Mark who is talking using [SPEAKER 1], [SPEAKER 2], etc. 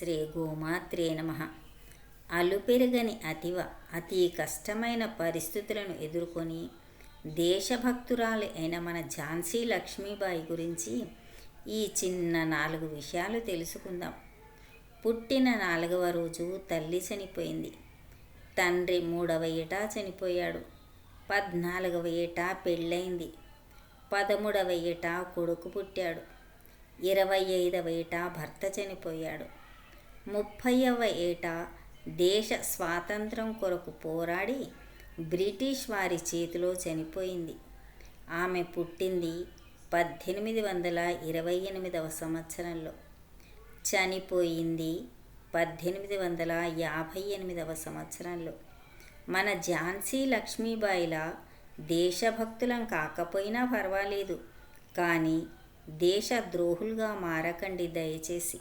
[SPEAKER 1] శ్రీ గోమాత్రే నమ. అలుపెరగని అతివ అతి కష్టమైన పరిస్థితులను ఎదుర్కొని దేశభక్తురాలు అయిన మన ఝాన్సీ లక్ష్మీబాయి గురించి ఈ చిన్న నాలుగు విషయాలు తెలుసుకుందాం. పుట్టిన నాలుగవ రోజు తల్లి చనిపోయింది. తండ్రి మూడవ ఏటా చనిపోయాడు. పద్నాలుగవ ఏటా పెళ్ళైంది. పదమూడవ ఏటా కొడుకు పుట్టాడు. ఇరవై ఐదవ ఏటా భర్త చనిపోయాడు. ముప్పైవ ఏటా దేశ స్వాతంత్రం కొరకు పోరాడి బ్రిటిష్ వారి చేతిలో చనిపోయింది. ఆమె పుట్టింది పద్దెనిమిది వందల ఇరవై ఎనిమిదవ సంవత్సరంలో. చనిపోయింది పద్దెనిమిది వందల యాభై ఎనిమిదవ సంవత్సరంలో. మన ఝాన్సీ లక్ష్మీబాయిల దేశభక్తులం కాకపోయినా పర్వాలేదు కానీ దేశద్రోహులుగా మారకండి దయచేసి.